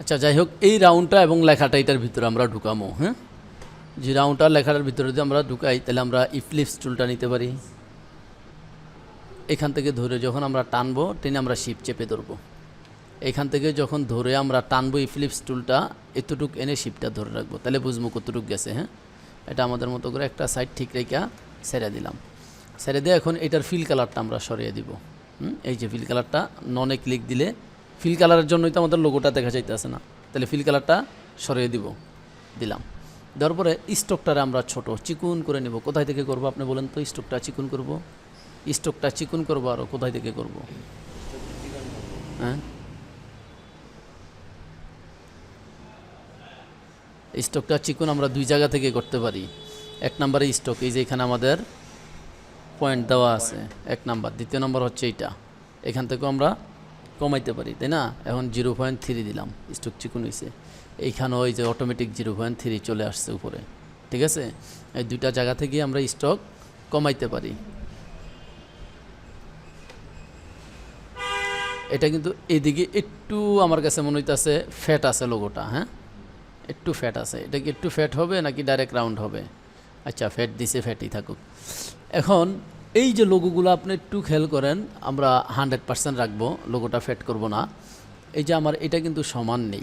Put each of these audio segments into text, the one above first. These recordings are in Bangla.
আচ্ছা যাই হোক, এই রাউন্ডটা এবং লেখাটা এটার ভিতরে আমরা ঢুকামো হ্যাঁ? যে রাউন্ডটা লেখাটার ভিতরে যদি আমরা ঢুকাই, তাহলে আমরা ইফলিপস টুলটা নিতে পারি। এখান থেকে ধরে যখন আমরা টানবো, টেনে আমরা শিপ চেপে ধরবো। এখান থেকে যখন ধরে আমরা টানবো এই ফিলিপস টুলটা এতটুক এনে শিপটা ধরে রাখব। তাহলে বুঝব কতটুক গেছে হ্যাঁ? এটা আমাদের মতো করে একটা সাইড ঠিক রেখা সেরে দিলাম। সেরে দিয়ে এখন এটার ফিল কালারটা আমরা সরিয়ে দিব। এই যে ফিল কালারটা ননে ক্লিক দিলে ফিল কালারের জন্যই তো আমাদের লোগোটা দেখা যাইতেছে না। তাহলে ফিল কালারটা সরিয়ে দিব, দিলাম। দেওয়ার পরে স্টকটারে আমরা ছোট চিকুন করে নেব। কোথায় থেকে করব আপনি বলেন তো স্টকটা চিকুন করব? স্টকটা চিকুন করব আরও কোথায় থেকে করব? হ্যাঁ? স্টকটা চিকুন আমরা দুই জায়গা থেকে করতে পারি। এক নম্বরে স্টক এই যে এখানে আমাদের পয়েন্ট দেওয়া আছে, এক নাম্বার। দ্বিতীয় নম্বর হচ্ছে এইটা। এখান থেকেও আমরা কমাইতে পারি, তাই না? এখন জিরো পয়েন্ট থ্রি দিলাম স্টক চিকুন হয়েছে এইখানে ওই যে অটোমেটিক জিরো পয়েন্ট থ্রি চলে আসছে উপরে, ঠিক আছে? এই দুইটা জায়গা থেকে আমরা স্টক কমাইতে পারি। এটা কিন্তু এদিকে একটু আমার কাছে মনে হইতেছে ফ্যাট আছে লোগোটা হ্যাঁ? একটু ফ্যাট আছে। এটা কি একটু ফ্যাট হবে নাকি ডাইরেক্ট রাউন্ড হবে? আচ্ছা ফ্যাট দিছে ফ্যাটই থাকুক। এখন এই যে লোগোগুলো আপনি একটু খেয়াল করেন, আমরা হান্ড্রেড পার্সেন্ট রাখব লোগোটা ফ্যাট করব না। এই যে আমার, এটা কিন্তু সমান নেই।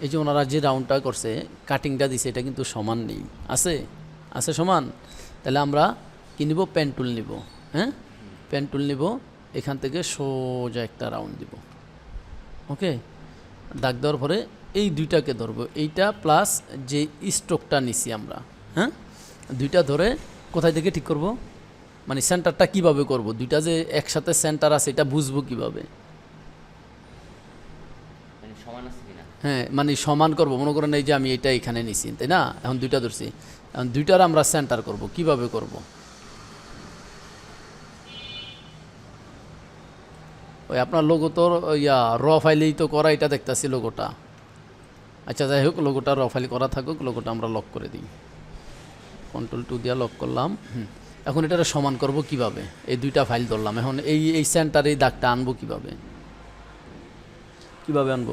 এই যে ওনারা যে রাউন্ডটা করছে কাটিংটা দিছে, এটা কিন্তু সমান নেই। আছে? আছে সমান? তাহলে আমরা কি নিব? পেন টুল নিব। হ্যাঁ? পেন টুল নিব। এখান থেকে সোজা একটা রাউন্ড দিব। ওকে? দাগ দেওয়ার পরে এই দুইটাকে ধরবো। এইটা প্লাস যে স্ট্রোকটা নিছি আমরা। হ্যাঁ? দুইটা ধরে কোথায় থেকে ঠিক করব? মানে সেন্টারটা কীভাবে করব? দুইটা যে একসাথে সেন্টার আছে এটা বুঝব কীভাবে? মানে হ্যাঁ মানে সমান করব। মনে করেন এই যে আমি এটা এখানে নিছি তাই না? এখন দুইটা ধরছি। এখন দুইটার আমরা সেন্টার করব কীভাবে করব? ওই আপনার লোগো তো ইয়া র ফাইলেই তো করা এটা দেখতেছি লোগোটা আচ্ছা যাই হোক লোগোটা র ফাইল করা থাকুক লোগোটা আমরা লক করে দিই। কন্ট্রোল টু দিয়া লক করলাম। হুম। এখন এটা সমান করব কীভাবে? এই দুইটা ফাইল ধরলাম। এখন এই এই সেন্টারে এই দাগটা আনব কীভাবে? কীভাবে আনব?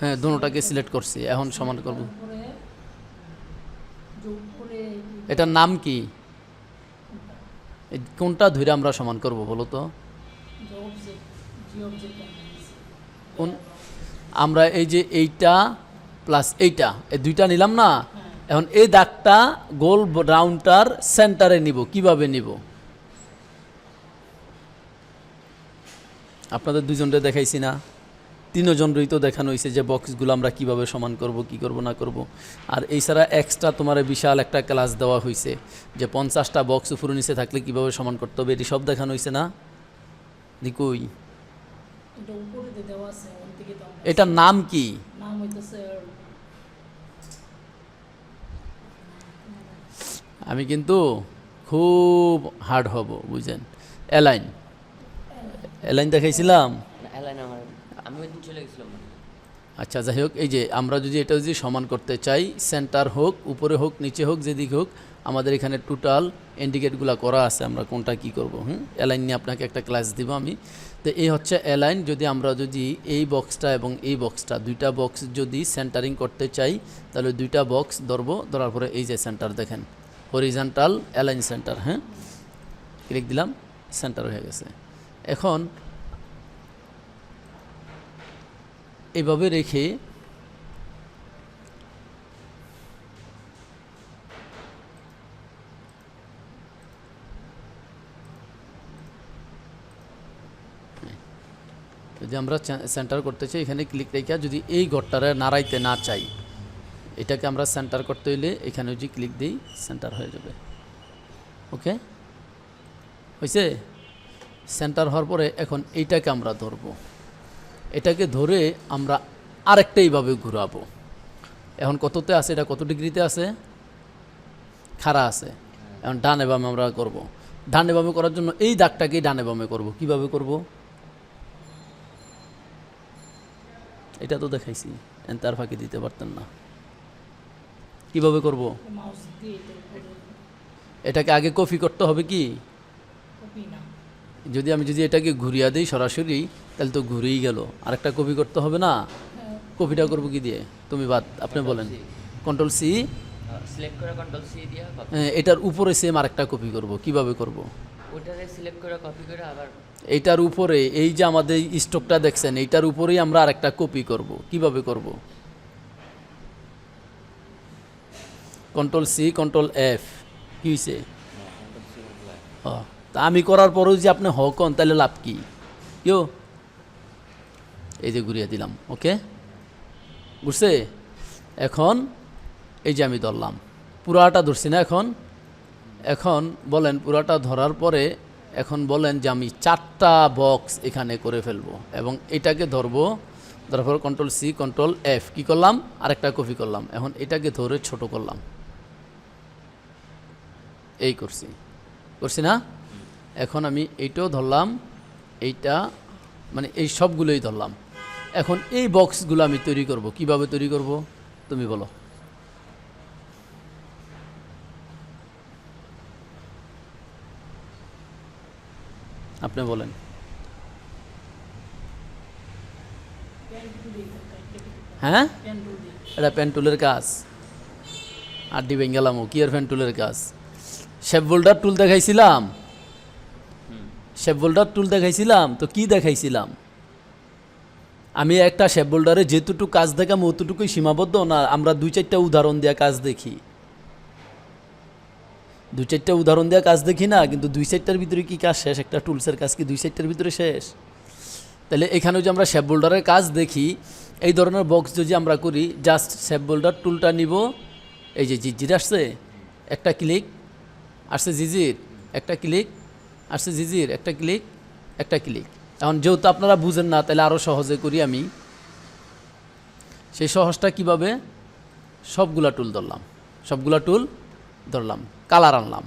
হ্যাঁ দোনোটাকে সিলেক্ট করছি। এখন সমান করব। এটার নাম কি? কোনটা ধরে আমরা সমান করব বলো তো? আমরা এই যে এইটা প্লাস এইটা এই দুইটা নিলাম না? এখন এই দাগটা গোল রাউন্ডটার সেন্টারে নিব কীভাবে নিব? আপনাদের দুজনরে দেখাইছি না। তিনজনরই তো দেখানো হয়েছে যে বক্সগুলো আমরা কীভাবে সমান করব কি করব না করব। আর এই ছাড়া এক্সট্রা তোমার বিশাল একটা ক্লাস দেওয়া হয়েছে যে পঞ্চাশটা বক্স উপরে নিচে থাকলে কীভাবে সমান করতে হবে এটি সব দেখানো হয়েছে না? দিকুই এটার নাম কি? নাম আমি কিন্তু খুব হার্ড হব বুঝেন অ্যালাইন অ্যালাইন দেখাইছিলাম? অ্যালাইন আমার আমি চলে গেছিলাম। আচ্ছা যাই হোক এই যে আমরা যদি এটা যদি সমান করতে চাই সেন্টার হোক উপরে হোক নিচে হোক যেদিকে হোক আমাদের এখানে টোটাল ইন্ডিকেটগুলো করা আছে আমরা কোনটা কি করব হুম? অ্যালাইন নিয়ে আপনাকে একটা ক্লাস দিব আমি। তো এই হচ্ছে অ্যালাইন যদি আমরা যদি এই বক্সটা এবং এই বক্সটা দুইটা বক্স যদি সেন্টারিং করতে চাই তাহলে দুইটা বক্স ধরবো ধরার পরে এই যে সেন্টার দেখেন। হরিজেন্টাল অ্যালাইন সেন্টার হ্যাঁ? ক্লিক দিলাম সেন্টার হয়ে গেছে। এখন এভাবে রেখে যদি আমরা সেন্টার করতে চাই, এখানে ক্লিক রেখে যদি এই ঘরটারে নাড়াইতে না চাই এটাকে আমরা সেন্টার করতে হইলে এখানে যদি ক্লিক দিই সেন্টার হয়ে যাবে। ওকে হয়েছে সেন্টার হওয়ার পরে এখন এইটাকে আমরা ধরবো। এটাকে ধরে আমরা আরেকটা এইভাবে ঘুরাবো। এখন কততে আছে? এটা কত ডিগ্রিতে আছে? খাড়া আছে। এখন ডানে বামে আমরা করব। ডানে বামে করার জন্য এই দাগটাকেই ডানে বামে করব। কীভাবে করব? এটা তো দেখাইছি। তার ফাঁকি দিতে পারতেন না। কীভাবে করব? এটার এটাকে আগে কপি করতে হবে কি? না যদি আমি যদি এটাকে ঘুরিয়ে দিই সরাসরি তাহলে তো ঘুরেই গেল। আরেকটা কপি করতে হবে না? কপিটা করব কি দিয়ে? তুমি বাদ আপনি বলেন। কন্ট্রোল সি সিলেক্ট করে কন্ট্রোল সি দিয়া এটার উপরে সেম আরেকটা কপি করব কীভাবে করব? ওটারে সিলেক্ট করে কপি করে আবার এইটার উপরে এই যে আমাদের স্টকটা দেখছেন এইটার উপরেই আমরা আরেকটা কপি করব। কীভাবে করব? কন্ট্রোল সি কন্ট্রোল এফ কি হয়েছে তা আমি করার পরেও যে আপনি হকন তাহলে লাভ কি? কেউ এই যে ঘুরিয়ে দিলাম, ওকে? বুঝছে? এখন এই যে আমি ধরলাম, পুরাটা ধরছি না এখন? এখন বলেন পুরাটা ধরার পরে এখন বলেন যে আমি চারটা বক্স এখানে করে ফেলব এবং এটাকে ধরবো ধরার পর কন্ট্রোল সি কন্ট্রোল এফ কি করলাম? আরেকটা কপি করলাম, এখন এটাকে ধরে ছোট করলাম। এই করছি। করছি না? এখন আমি এইটাও ধরলাম, এইটা মানে এই সবগুলোই ধরলাম। এখন এই বক্সগুলো আমি তৈরি করব। কীভাবে তৈরি করব? তুমি বলো। আপনি বলেন। হ্যাঁ? এটা পেন টুলের কাজ। আড্ডি বেঙ্গালামো কি আর পেন টুলের কাজ? শেপ বোল্ডার টুল দেখাইছিলাম। শেপ বোল্ডার টুল দেখাইছিলাম, তো কি দেখাইছিলাম? আমি একটা শেপ বোল্ডারে যেতটুকু কাজ দেখাম অতটুকুই সীমাবদ্ধ না, আমরা দুই চারটা উদাহরণ দেওয়া কাজ দেখি। দুই চারটা উদাহরণ দেওয়া কাজ দেখি না, কিন্তু দুই চারটার ভিতরে কি কাজ শেষ? একটা টুলসের কাজ কি দুই চারটার ভিতরে শেষ? তাহলে এখানেও যে আমরা শেপ বোল্ডারের কাজ দেখি, এই ধরনের বক্স যদি আমরা করি জাস্ট শেপ বোল্ডার টুলটা নিব, এই যে জিজির আসছে, একটা ক্লিক আসছে জিজির, একটা ক্লিক, আসছে জিজির, একটা ক্লিক একটা ক্লিক। এখন যেহেতু আপনারা বুঝেন না, তাহলে আরও সহজে করি আমি। সেই সহজটা কীভাবে? সবগুলা টুল ধরলাম। সবগুলা টুল ধরলাম। কালার আনলাম।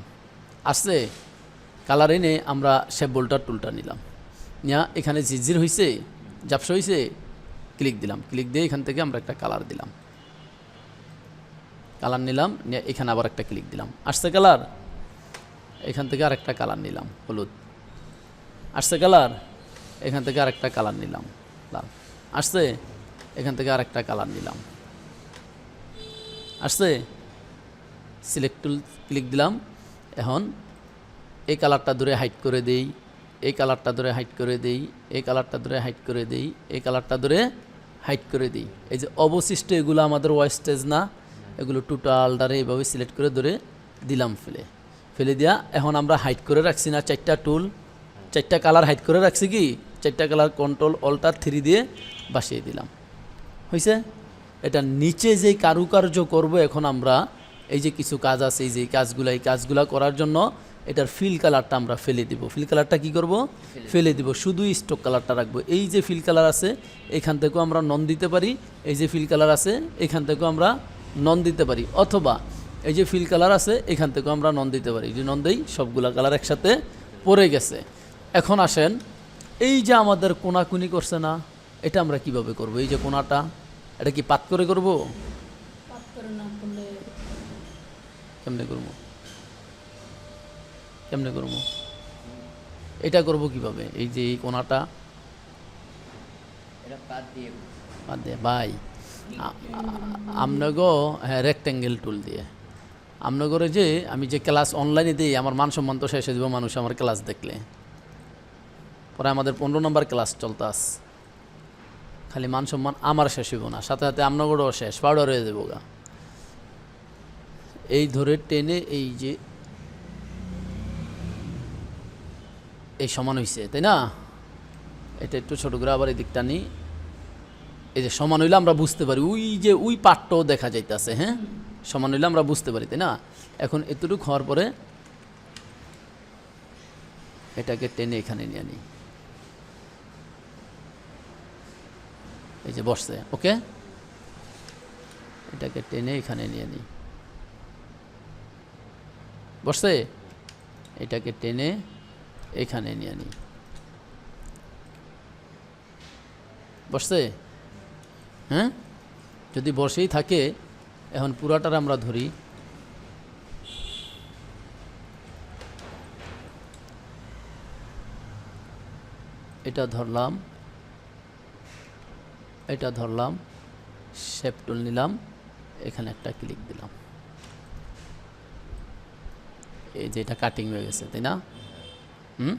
আসছে? কালার এনে আমরা শেপ বোল্ডার টুলটা নিলাম। নিয়া এখানে ঝিরঝির হয়েছে জাপসা হয়েছে ক্লিক দিলাম। ক্লিক দিয়ে এখান থেকে আমরা একটা কালার দিলাম। কালার নিলাম, নিয়ে এখানে আবার একটা ক্লিক দিলাম। আসছে কালার এখান থেকে আরেকটা কালার নিলাম, হলুদ। আসছে কালার? এখান থেকে আরেকটা কালার নিলাম, লাল। আসছে? এখান থেকে আরেকটা কালার নিলাম। আসছে? সিলেক্ট ক্লিক দিলাম। এখন এই কালারটা ধরে হাইট করে দেই, এই কালারটা ধরে হাইট করে দেই, এই কালারটা ধরে হাইট করে দেই, এই কালারটা ধরে হাইট করে দিই। এই যে অবশিষ্ট এগুলো আমাদের ওয়েস্টেজ না, এগুলো টোটালটারে এইভাবে সিলেক্ট করে ধরে দিলাম ফেলে ফেলে দিয়া এখন আমরা হাইট করে রাখছি না। চারটা টুল চারটা কালার হাইট করে রাখছি কি? চারটা কালার কন্ট্রোল অল্টার থ্রি দিয়ে বাসিয়ে দিলাম। হয়েছে এটা নিচে যে কারুকার্য করব এখন আমরা এই যে কিছু কাজ আছে এই যে কাজগুলো এই কাজগুলো করার জন্য এটার ফিল কালারটা আমরা ফেলে দিব। ফিল কালারটা কি করব? ফেলে দিব। শুধু স্টক কালারটা রাখব। এই যে ফিল কালার আছে এখান থেকেও আমরা নন দিতে পারি। এই যে ফিল কালার আছে এখান থেকেও আমরা নন দিতে পারি। অথবা এই যে ফিল কালার আছে এখান থেকেও আমরা নন দিতে পারি। যে নন দেই সবগুলা কালার একসাথে পড়ে গেছে। এখন আসেন এই যে আমাদের কোনাকুনি করছে না এটা আমরা কীভাবে করব? এই যে কোনাটা এটা কি পাত করে করব? পাত করে না করলে কেমনে করব? কেমনে করব? এটা করব কীভাবে? এই যে এই কোনাটা। এটা বাদ দিয়ে বাদ দিয়ে ভাই আমনগো হ্যাঁ রেক্ট্যাঙ্গেল টুল দিয়ে। আমনগরে যে আমি যে ক্লাস অনলাইনে দিই, আমার মান সম্মান তো শেষ হয়ে মানুষ আমার ক্লাস দেখলে। পরে আমাদের পনেরো নম্বর ক্লাস চলতাস খালি মান সম্মান আমার শেষ হইব না, সাথে সাথে আমনগরও শেষ পাউডার হয়ে দেবো গা। এই ধরে টেনে এই যে এই সমান হয়েছে তাই না? এটা একটু ছোটো করে আবার এই দিকটা নিই এই যে সমান হইলে আমরা বুঝতে পারি, ওই যে ওই পাটটাও দেখা যাইতেছে হ্যাঁ? সমান হইলে আমরা বুঝতে পারি, তাই না? এখন এতটুকু হওয়ার পরে এটাকে টেনে এখানে নিয়ে নিই এই যে বসছে, ওকে? এটাকে টেনে এখানে নিয়ে নিই বসছে? এটাকে টেনে এখানে নিয়ে নিই বসছে? হ্যাঁ? যদি বসেই থাকে এখন পুরাটার আমরা ধরি। এটা ধরলাম। এটা ধরলাম। শেপ টুল নিলাম। এখানে একটা ক্লিক দিলাম। এই যে এটা কাটিং হয়ে গেছে, তাই না? হুম?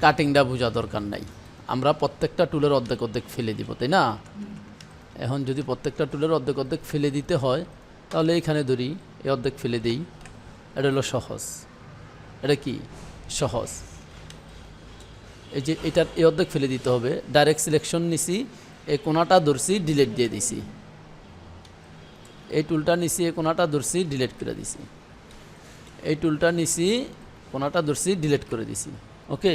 কাটিংটা বোঝা দরকার নাই। আমরা প্রত্যেকটা টুলের অর্ধেক অর্ধেক ফেলে দিব, তাই না? এখন যদি প্রত্যেকটা টুলের অর্ধেক অর্ধেক ফেলে দিতে হয়, তাহলে এখানে ধরি, এই অর্ধেক ফেলে দিই। এটা হলো সহজ। এটা কি? সহজ। এই যে এটার এই অর্ধেক ফেলে দিতে হবে। ডাইরেক্ট সিলেকশন নিছি এই কোনাটা ধরছি, ডিলেট দিয়ে দিছি। এই টুলটা নিছি এই কোনাটা ধরছি, ডিলেট করে দিছি। এই টুলটা নিছি, কোনাটা ধরছি, ডিলেট করে দিছি। ওকে?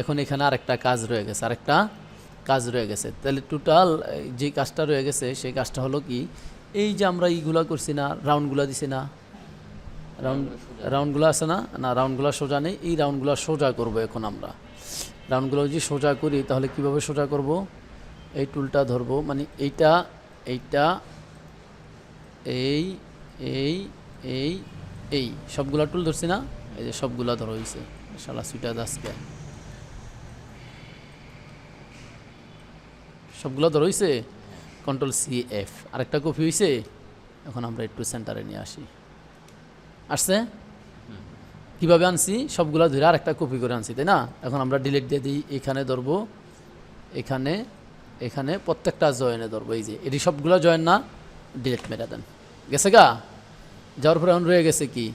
এখন এখানে আরেকটা কাজ রয়ে গেছে, আরেকটা কাজ রয়ে গেছে। তাহলে টোটাল যে কাজটা রয়ে গেছে, সেই কাজটা হলো কি, এই যে আমরা এইগুলা করছি না রাউন্ডগুলা দিছি না রাউন্ড রাউন্ডগুলো আছে না? না রাউন্ডগুলো সোজা নেই, এই রাউন্ডগুলো সোজা করব এখন আমরা। রাউন্ডগুলো যদি সোজা করি, তাহলে কীভাবে সোজা করব? এই টুলটা ধরবো মানে এইটা এইটা, এই এই এই এই, সবগুলা টুল ধরছি না? এই যে সবগুলা ধরা হয়েছে শালা সুইটা দাসকে সবগুলো ধরা হয়েছে কন্ট্রোল সি এফ আরেকটা কপি হয়েছে এখন আমরা একটু সেন্টারে নিয়ে আসি। আসছে? কীভাবে আনছি? সবগুলা ধরে আর একটা কপি করে আনছি তাই না? এখন আমরা ডিলিট দিয়ে দিই এখানে ধরবো এখানে এখানে প্রত্যেকটা জয়েনে ধরবো এই যে। এটি সবগুলো জয়েন না ডিলিট মেরে দেন। গেছে গা? যাওয়ার পরে এখন রয়ে গেছে কি?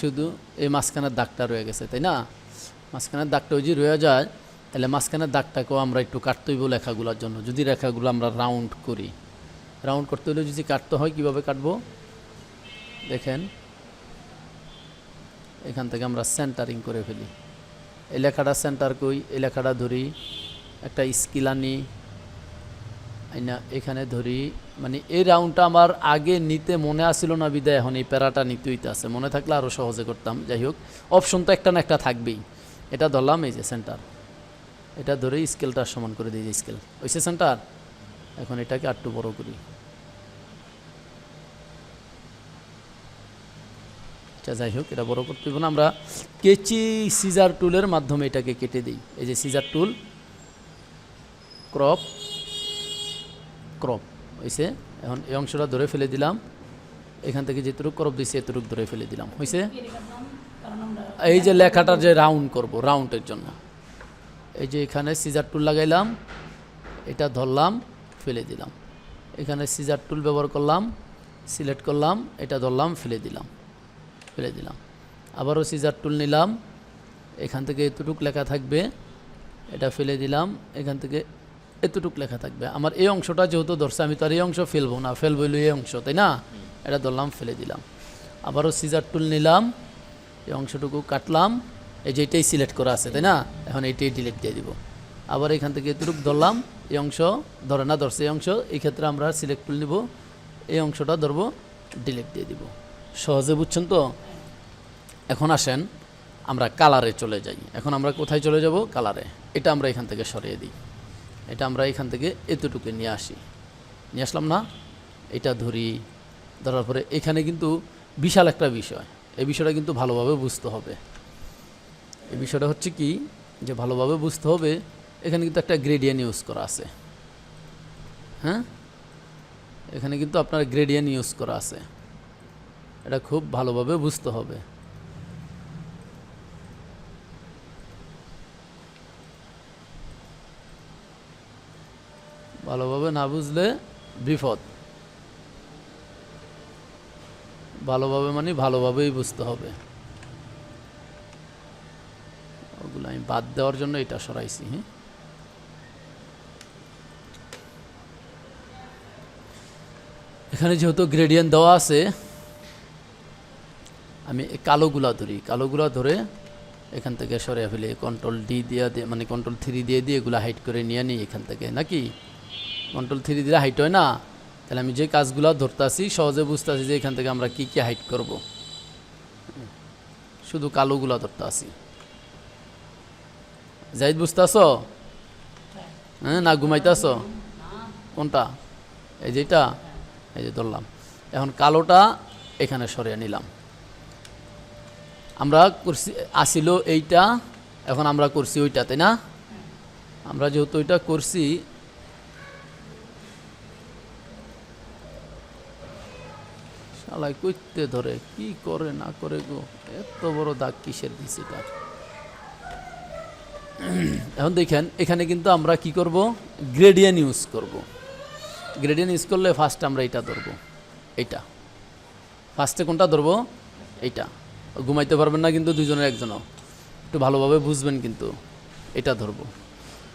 শুধু এই মাঝখানের দাগটা রয়ে গেছে তাই না? মাঝখানের দাগটা ওই যে রয়ে যায় তাহলে মাঝখানের দাগটাকেও আমরা একটু কাটতে হইব লেখাগুলোর জন্য। যদি রেখাগুলো আমরা রাউন্ড করি রাউন্ড করতে হলে যদি কাটতে হয়, কীভাবে কাটবো? দেখেন, এখান থেকে আমরা সেন্টারিং করে ফেলি। এই লেখাটা সেন্টার কই এই লেখাটা ধরি, একটা স্কিল আনি, আইনা এখানে ধরি মানে এই রাউন্ডটা আমার আগে নিতে মনে আসছিল না বিদায়, এখন এই প্যারাটা নিতে হইতে আছে মনে থাকলে আরও সহজে করতাম। যাই হোক অপশন তো একটা না একটা থাকবেই। এটা ধরলাম এই যে সেন্টার এটা ধরে স্কেলটা সমান করে দিই স্কেল। ওইসে সেন্টার এখন এটাকে আটটু বড় করি। আচ্ছা যাই হোক এটা বড় করতে না। আমরা কেচি সিজার টুলের মাধ্যমে এটাকে কেটে দিই। এই যে সিজার টুল ক্রপ ক্রপ হয়েছে এখন এই অংশটা ধরে ফেলে দিলাম। এখান থেকে যেটুকু ক্রপ দিয়েছি এতটুকু ধরে ফেলে দিলাম। হয়েছে এই যে লেখাটার যে রাউন্ড করব রাউন্ডের জন্য। এই যে এখানে সিজার টুল লাগাইলাম এটা ধরলাম ফেলে দিলাম। এখানে সিজার টুল ব্যবহার করলাম সিলেক্ট করলাম এটা ধরলাম ফেলে দিলাম ফেলে দিলাম। আবারও সিজার টুল নিলাম এখান থেকে এতটুক লেখা থাকবে এটা ফেলে দিলাম এখান থেকে এতটুক লেখা থাকবে। আমার এই অংশটা যেহেতু ধরছে আমি তো আর এই অংশ ফেলব না ফেলব এই অংশ তাই না? এটা ধরলাম ফেলে দিলাম। আবারও সিজার টুল নিলাম এই অংশটুকু কাটলাম এই যে এটাই সিলেক্ট করা আছে, তাই না? এখন এইটাই ডিলিট দিয়ে দিব। আবার এখান থেকে এতটুকু ধরলাম, এই অংশ ধরে না, ধরছে এই অংশ, এই ক্ষেত্রে আমরা সিলেক্ট করে নিব, এই অংশটা ধরবো ডিলিট দিয়ে দিব। সহজে বুঝছেন তো? এখন আসেন, আমরা কালারে চলে যাই। এখন আমরা কোথায় চলে যাব? কালারে এটা আমরা এখান থেকে সরিয়ে দিই। এটা আমরা এখান থেকে এতটুকু নিয়ে আসি। নিয়ে আসলাম না? এটা ধরি। ধরার পরে এখানে কিন্তু বিশাল একটা বিষয়। এই বিষয়টা কিন্তু ভালোভাবে বুঝতে হবে। এই বিষয়টা হচ্ছে কি যে ভালোভাবে বুঝতে হবে, এখানে কিন্তু একটা গ্রেডিয়ান ইউজ করা আছে। হ্যাঁ? এখানে কিন্তু আপনার গ্রেডিয়ান ইউজ করা আছে। এটা খুব ভালোভাবে বুঝতে হবে। ভালোভাবে না বুঝলে বিপদ। ভালোভাবে মানে ভালোভাবেই বুঝতে হবে। বাদ দেওয়ার জন্য এটা সরাইছি হ্যাঁ? এখানে যেহেতু গ্রেডিয়েন্ট দেওয়া আছে, আমি কালোগুলা ধরি। কালোগুলা ধরে এখান থেকে সরিয়ে ফেলি। কন্ট্রোল ডি দিয়ে দিয়ে মানে কন্ট্রোল থ্রি দিয়ে দিয়ে এগুলো হাইট করে নিয়ে নিই এখান থেকে, নাকি? কন্ট্রোল থ্রি দিলে হাইট হয় না? তাহলে আমি যে কাজগুলো ধরতেছি, সহজে বুঝতেছি যে এখান থেকে আমরা কি কি হাইট করব। শুধু কালোগুলো ধরতে আসি জাহিদ বুঝতেছ? হ্যাঁ। না ঘুমাইতেছ? কোনটা? এই যেটা এই যে ধরলাম। এখন কালোটা এখানে সরিয়ে নিলাম। আমরা করছি আসিল এইটা এখন আমরা করছি ওইটা তাই না? আমরা যেহেতু ওইটা করছি শালাই কইতে ধরে কি করে না করে গো? এত বড় দাগ কিসের দিছে এটা এখন দেখেন, এখানে কিন্তু আমরা কি করব? গ্রেডিয়ান ইউজ করব। গ্রেডিয়ান ইউজ করলে ফার্স্ট আমরা এটা ধরবো এইটা ফার্স্টে কোনটা ধরবো? এইটা ঘুমাইতে পারবেন না কিন্তু দুজনের একজনও। একটু ভালোভাবে বুঝবেন কিন্তু এটা ধরবো।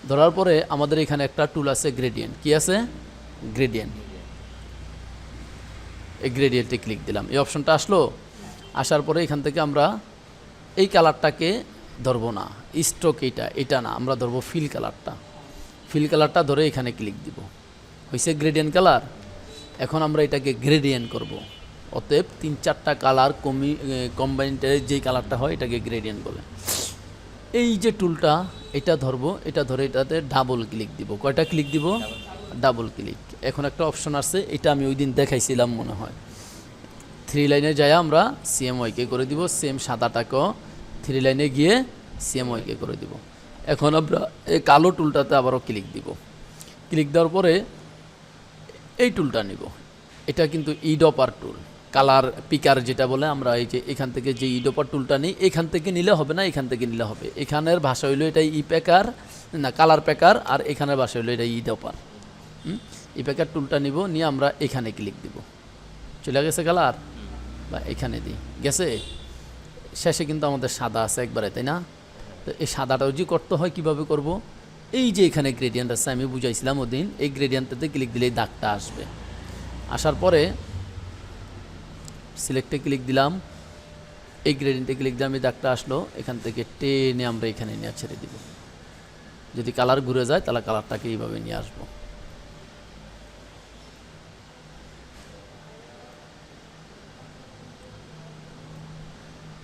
ধরার পরে আমাদের এখানে একটা টুল আছে গ্রেডিয়েন্ট কি আছে? গ্রেডিয়েন্ট এই গ্রেডিয়েন্টে ক্লিক দিলাম। এই অপশনটা আসলো? আসার পরে এখান থেকে আমরা এই কালারটাকে ধরবো না স্ট্রোক এটা এটা না, আমরা ধরবো ফিল কালারটা ফিল কালারটা ধরে এখানে ক্লিক দিব। হয়েছে গ্রেডিয়েন্ট কালার এখন আমরা এটাকে গ্রেডিয়েন্ট করব। অতএব তিন চারটা কালার কমি কম্বাইন্ডের যেই কালারটা হয়, এটাকে গ্রেডিয়েন্ট বলে। এই যে টুলটা এটা ধরবো, এটা ধরে এটাতে ডাবল ক্লিক দিব। কয়টা ক্লিক দিব? ডাবল ক্লিক এখন একটা অপশন আছে এটা আমি ওই দিন দেখাইছিলাম মনে হয়। থ্রি লাইনে যায় আমরা সিএমওয়াইকে করে দিব সেম সাদাটাকেও থ্রি লাইনে গিয়ে সিএমওয়াইকে করে দিব। এখন আমরা এই কালো টুলটাতে আবারও ক্লিক দিব। ক্লিক দেওয়ার পরে এই টুলটা নিব। এটা কিন্তু ইডপার টুল কালার পিকার যেটা বলে আমরা এই যে এখান থেকে যে ইডপার টুলটা নিই, এখান থেকে নিলে হবে না, এখান থেকে নিলে হবে। এখানের ভাষা হইল এটা ই প্যাকার না কালার প্যাকার আর এখানের ভাষা হইল এটা ইডপার ই প্যাকার টুলটা নিব, নিয়ে আমরা এখানে ক্লিক দিব। চলে গেছে কালার বা এখানে দিই। গেছে? শেষে কিন্তু আমাদের সাদা আছে একবারে, তাই না? তো এই সাদাটাও যে করতে হয়, কীভাবে করব? এই যে এখানে গ্রেডিয়েন্ট আছে, আমি বুঝাইছিলাম ওদিন, এই গ্রেডিয়েন্টটাতে ক্লিক দিলেই দাগটা আসবে। আসার পরে সিলেক্টে ক্লিক দিলাম, এই গ্রেডিয়েন্টে ক্লিক দিলাম এই দাগটা আসলো, এখান থেকে টেনে আমরা এখানে নিয়ে ছেড়ে দিব। যদি কালার ঘুরে যায়, তাহলে কালারটাকে এইভাবে নিয়ে আসব।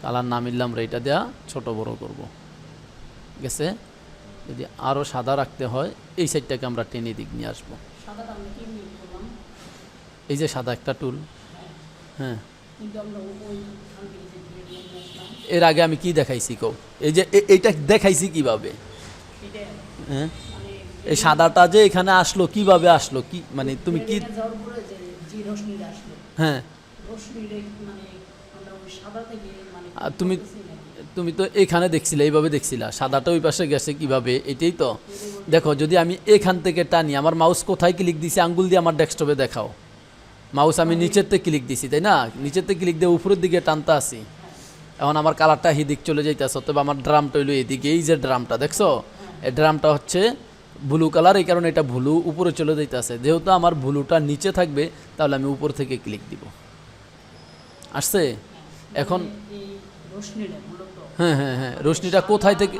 কালার না মিললে আমরা এটা দেওয়া ছোট বড় করব। গেছে? যদি আরও সাদা রাখতে হয় এই সাইডটাকে আমরা টেনে দিক নিয়ে আসব। কি এই যে সাদা একটা টুল। হ্যাঁ। এর আগে আমি কি দেখাইছি কও? এই যে এইটা দেখাইছি কীভাবে? হ্যাঁ। মানে এই সাদাটা যে এখানে আসলো কীভাবে আসলো? কি মানে তুমি কি হ্যাঁ। তুমি তুমি তো এখানে দেখছিলে, এইভাবে দেখছিলা। সাদাটা ওই পাশে গেছে কীভাবে? এটাই তো। দেখো, যদি আমি এখান থেকে টানি, আমার মাউস কোথায় ক্লিক দিছি? আঙ্গুল দিয়ে আমার ডেস্কটপে দেখাও। মাউস আমি নিচের থেকে ক্লিক দিছি, তাই না? নিচের থেকে ক্লিক দিয়ে উপরের দিকে টানতে আসি। এখন আমার কালারটা এদিক চলে যাইতেছে অথবা আমার ড্রামটা হইল এদিকে। এই যে ড্রামটা দেখছ? এই ড্রামটা হচ্ছে ব্লু কালার এই কারণে এটা ভুলু উপরে চলে যাইতেছে। যেহেতু আমার ভুলুটা নিচে থাকবে, তাহলে আমি উপর থেকে ক্লিক দিব। আসছে? এখন হ্যাঁ হ্যাঁ হ্যাঁ রশ্মিটা কোথায় থেকে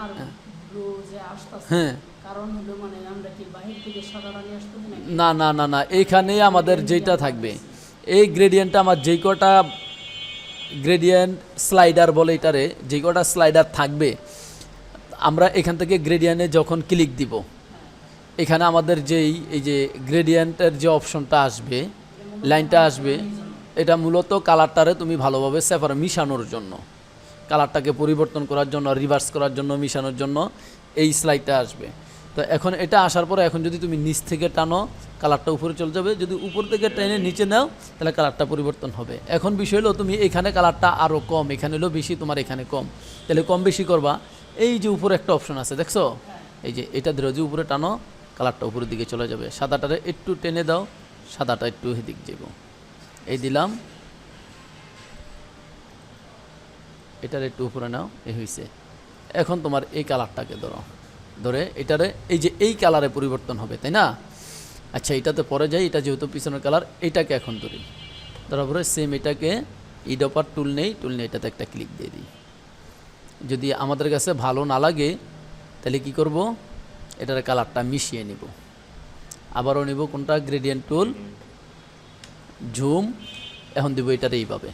হ্যাঁ। হলো মানে না না না না এইখানেই আমাদের যেটা থাকবে এই গ্রেডিয়েন্টটা আমার যেই কটা গ্রেডিয়েন্ট স্লাইডার বলে এটারে যে কটা স্লাইডার থাকবে আমরা এখান থেকে গ্রেডিয়েন্টে যখন ক্লিক দিব এখানে আমাদের যেই এই যে গ্রেডিয়েন্টের যে অপশনটা আসবে লাইনটা আসবে এটা মূলত কালারটারে তুমি ভালোভাবে সেপার মিশানোর জন্য। কালারটাকে পরিবর্তন করার জন্য রিভার্স করার জন্য, মিশানোর জন্য এই স্লাইডটা আসবে। তো এখন এটা আসার পরে এখন যদি তুমি নিচ থেকে টানো, কালারটা উপরে চলে যাবে। যদি উপর থেকে টেনে নিচে নাও, তাহলে কালারটা পরিবর্তন হবে। এখন বিষয় হলো তুমি এখানে কালারটা আরও কম, এখানে হলো বেশি, তোমার এখানে কম। তাহলে কম বেশি করবা। এই যে উপরে একটা অপশন আছে, দেখছ? এই যে এটা ধরে যে উপরে টানো, কালারটা উপরের দিকে চলে যাবে। সাদাটারে একটু টেনে দাও, সাদাটা একটু এদিক যাব এই দিলাম। এটার একটু উপরে নাও এই হয়েছে এখন তোমার এই কালারটাকে ধরো। ধরে এটারে, এই যে এই কালারে পরিবর্তন হবে, তাই না? আচ্ছা এটাতে পরে যাই, এটা যেহেতু পিছনের কালার, এটাকে এখন ধরি। ধরার পরে সেম এটাকে ইডপার টুল নেই টুল নেই, এটাতে একটা ক্লিক দিয়ে দিই। যদি আমাদের কাছে ভালো না লাগে, তাহলে কি করব? এটার কালারটা মিশিয়ে নিব। আবারও নিব কোনটা? গ্রেডিয়েন্ট টুল ঝুম এখন দিব এটার এইভাবে।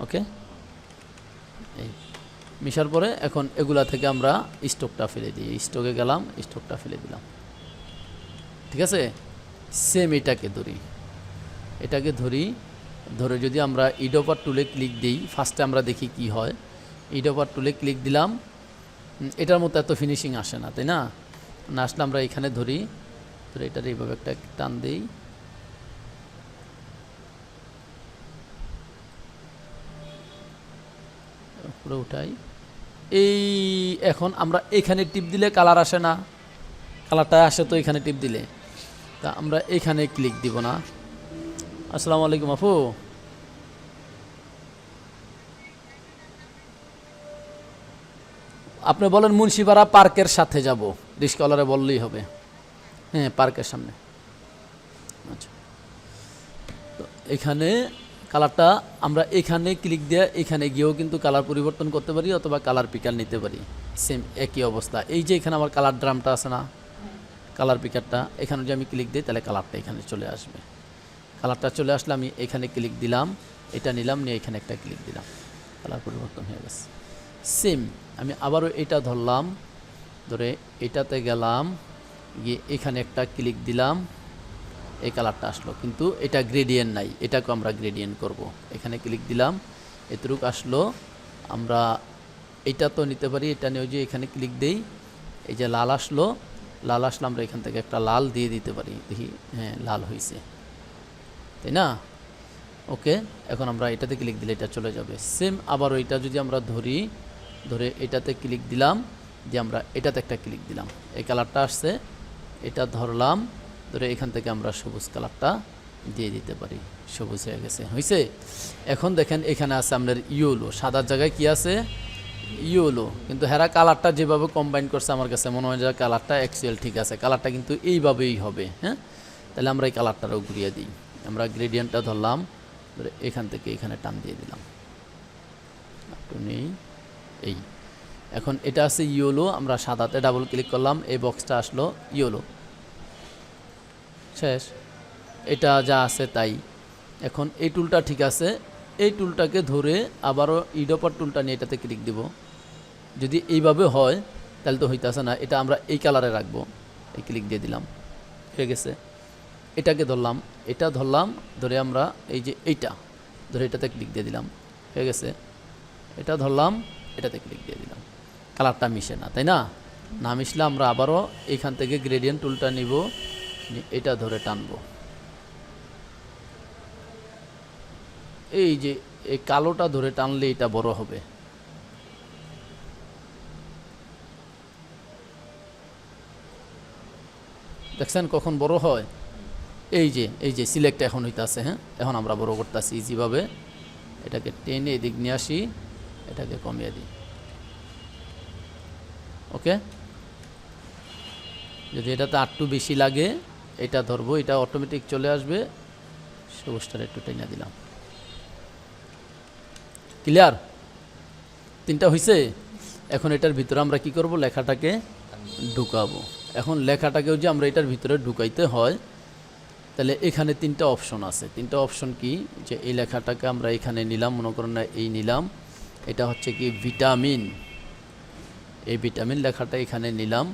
ওকে? এই মিশার পরে এখন এগুলা থেকে আমরা স্টোকটা ফেলে দিই। স্টোকে গেলাম, স্টোকটা ফেলে দিলাম। ঠিক আছে? সেম এটাকে ধরি। এটাকে ধরি, ধরে যদি আমরা ইডোপার টুলে ক্লিক দিই ফার্স্টে আমরা দেখি কি হয়। ইডোপার টুলে ক্লিক দিলাম। এটার মতো এত ফিনিশিং আসে না, তাই না? না আসলে আমরা এখানে ধরি, ধরে এটার এইভাবে একটা টান দিই। উপরে উঠাই। এই এখন আমরা এখানে টিপ দিলে কালার আসে না। কালারটা আসে তো এখানে টিপ দিলে। তা আমরা এখানে ক্লিক দিব না। আসসালামু আলাইকুম আপু। আপনি বলেন মুন্সিপাড়া পার্কের সাথে যাব। রিস্কলারে বললেই হবে। হ্যাঁ পার্কের সামনে। আচ্ছা। তো এখানে কালারটা আমরা এখানে ক্লিক দিয়ে এখানে গিয়েও কিন্তু কালার পরিবর্তন করতে পারি অথবা কালার পিকার নিতে পারি। সেম একই অবস্থা। এই যে এখানে আমার কালার ড্রামটা আছে না কালার পিকারটা এখানে যদি আমি ক্লিক দিই তাহলে কালারটা এখানে চলে আসবে। কালারটা চলে আসলে আমি এখানে ক্লিক দিলাম, এটা নিলাম, নিয়ে এখানে একটা ক্লিক দিলাম। কালার পরিবর্তন হয়ে গেছে। সেম আমি আবারও এটা ধরলাম, ধরে এটাতে গেলাম, গিয়ে এখানে একটা ক্লিক দিলাম এই কালারটা আসলো। কিন্তু এটা গ্রেডিয়েন্ট নাই, এটাকে আমরা গ্রেডিয়েন্ট করব। এখানে ক্লিক দিলাম, এতটুকু আসলো। আমরা এটা তো নিতে পারি, এটা নিয়েও যে এখানে ক্লিক দেই, এই যে লাল আসলো, লাল আসলে আমরা এখান থেকে একটা লাল দিয়ে দিতে পারি। দেখি হ্যাঁ লাল হয়েছে তাই না? ওকে, এখন আমরা এটাতে ক্লিক দিলে এটা চলে যাবে। সেম আবার ওইটা যদি আমরা ধরি, ধরে এটাতে ক্লিক দিলাম, যে আমরা এটাতে একটা ক্লিক দিলাম। এই কালারটা আসছে, এটা ধরলাম ধরে এখান থেকে আমরা সবুজ কালারটা দিয়ে দিতে পারি। সবুজ হয়ে গেছে। হয়েছে এখন দেখেন এখানে আছে আপনার ইয়োলো। সাদার জায়গায় কি আছে? ইয়োলো। কিন্তু হেরা কালারটা যেভাবে কম্বাইন করছে আমার কাছে মনে হয় যে কালারটা অ্যাকচুয়াল ঠিক আছে। কালারটা কিন্তু এইভাবেই হবে হ্যাঁ? তাহলে আমরা এই কালারটারও ঘুরিয়ে দিই। আমরা গ্রেডিয়েন্টটা ধরলাম, ধরে এখান থেকে এখানে টান দিয়ে দিলাম। নেই। এই। এখন এটা আছে ইয়োলো, আমরা সাদাতে ডাবল ক্লিক করলাম, এই বক্সটা আসলো ইয়োলো। শেষ। এটা যা আছে তাই। এখন এই টুলটা ঠিক আছে। এই টুলটাকে ধরে আবারও ইডপার টুলটা নিয়ে এটাতে ক্লিক দিব। যদি এইভাবে হয়, তাহলে তো হইতেছে না। এটা আমরা এই কালারে রাখব। এই ক্লিক দিয়ে দিলাম। হয়ে গেছে। এটাকে ধরলাম। এটা ধরলাম। ধরে আমরা এই যে এইটা, ধরে এটাতে ক্লিক দিয়ে দিলাম। হয়ে গেছে। এটা ধরলাম। এটাতে ক্লিক দিয়ে দিলাম। কালারটা মিশে না, তাই না? না মিশলে আমরা আবারও এখান থেকে গ্রেডিয়েন্ট টুলটা নিব। এটা ধরে টানবো। এই যে, এই কালোটা ধরে টানলে এটা বড় হবে। দেখছেন কখন বড় হয়? এই যে এই যে সিলেক্ট এখন হইতাছে হ্যাঁ? এখন আমরা বড় করতেছি ইজিভাবে এটাকে টেনে এদিক নিয়ে আসি, এটাকে কমিয়ে দিই। ওকে? যদি এটাতে আটটু বেশি লাগে এটা ধরবো, এটা অটোমেটিক চলে আসবে। সবুজটার একটু টেনে দিলাম। ক্লিয়ার তিনটা হয়েছে এখন এটার ভিতরে আমরা কি করব? লেখাটাকে ঢুকাবো। এখন লেখাটাকেও যে আমরা এটার ভিতরে ঢুকাইতে হয়, তাহলে এখানে তিনটা অপশন আছে। তিনটা অপশন কি? যে এই লেখাটাকে আমরা এখানে নিলাম, মনে করেন না এই নিলাম। এটা হচ্ছে কি ভিটামিন এই ভিটামিন লেখাটা এখানে নিলাম।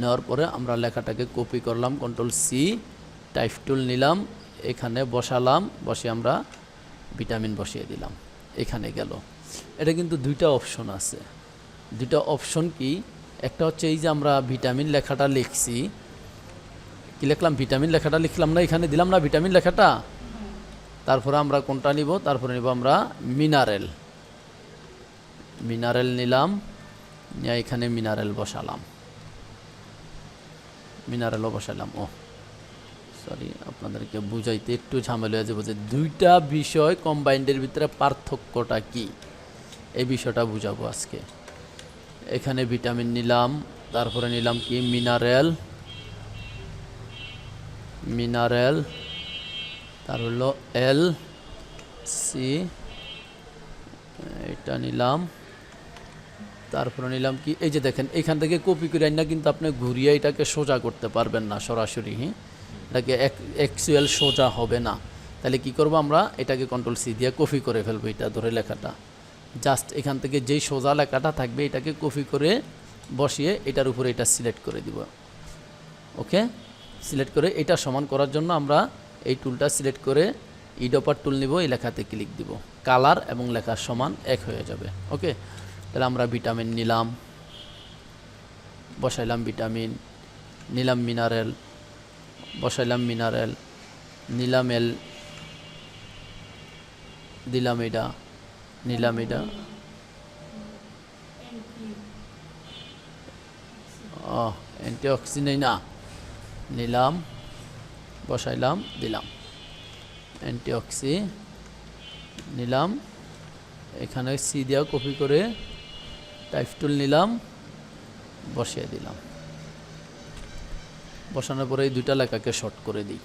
নেওয়ার পরে আমরা লেখাটাকে কপি করলাম কন্ট্রোল সি টাইপ টুল নিলাম, এখানে বসালাম বসে আমরা ভিটামিন বসিয়ে দিলাম। এখানে গেল। এটা কিন্তু দুইটা অপশন আছে। দুইটা অপশন কি? একটা হচ্ছে এই যে আমরা ভিটামিন লেখাটা লিখছি। কি লিখলাম? ভিটামিন লেখাটা লিখলাম না, এখানে দিলাম না ভিটামিন লেখাটা? তারপরে আমরা কোনটা নিব? তারপরে নিব আমরা মিনারেল মিনারেল নিলাম এখানে মিনারেল বসালাম। মিনারেলও বসালাম ও সরি আপনাদেরকে বুঝাইতে একটু ঝামেলা হয়ে যাবে যে দুইটা বিষয় কম্বাইন্ডের ভিতরে পার্থক্যটা কি? এই বিষয়টা বুঝাবো আজকে। এখানে ভিটামিন নিলাম, তারপরে নিলাম কি? মিনারেল মিনারেল তার হলো এল সি এটা নিলাম। তারপরে নিলাম কি? এই যে দেখেন, এখান থেকে কপি করে না কিন্তু আপনি ঘুরিয়ে এটাকে সোজা করতে পারবেন না সরাসরি হ্যাঁ এটাকে অ্যাকচুয়াল সোজা হবে না। তাহলে কি করব আমরা? এটাকে কন্ট্রোল সি দিয়ে কপি করে ফেলব এটা ধরে লেখাটা। জাস্ট এখান থেকে যেই সোজা লেখাটা থাকবে, এটাকে কপি করে বসিয়ে এটার উপরে এটা সিলেক্ট করে দিব। ওকে সিলেক্ট করে এটা সমান করার জন্য আমরা এই টুলটা সিলেক্ট করে ইডপার টুল নিব, এই লেখাতে ক্লিক দিব। কালার এবং লেখার সমান এক হয়ে যাবে। ওকে তাহলে আমরা ভিটামিন নিলাম, বসাইলাম ভিটামিন, নিলাম মিনারেল, বসাইলাম মিনারেল, নিলাম এল, দিলাম এটা, নিলাম এটা। ও অ্যান্টিঅক্সিডেন্ট না। নিলাম, বসাইলাম, দিলাম। অ্যান্টিঅক্সি, নিলাম। এখানে সি দিয়া কপি করে টাইপ টুল নিলাম, বসিয়ে দিলাম। বসানোর পরে এই দুইটা লেখাকে শর্ট করে দিই।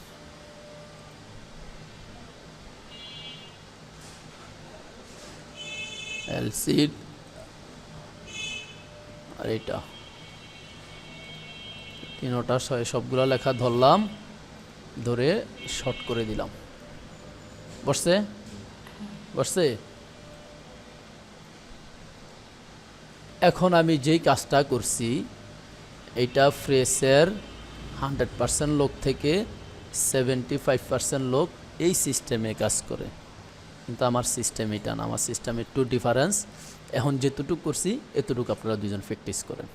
এলসিড আর এটা। তিনোটা ছয় সবগুলো লেখা ধরলাম, ধরে শর্ট করে দিলাম। বসছে? বসছে? এখন আমি যেই কাজটা করছি, এটা ফ্রেশের হান্ড্রেড পার্সেন্ট লোক থেকে সেভেন্টি ফাইভ পার্সেন্ট লোক এই সিস্টেমে কাজ করে। কিন্তু আমার সিস্টেম এটা না, আমার সিস্টেম একটু ডিফারেন্স এখন যেতটুকু করছি, এতটুকু আপনারা দুজন প্র্যাকটিস করেন।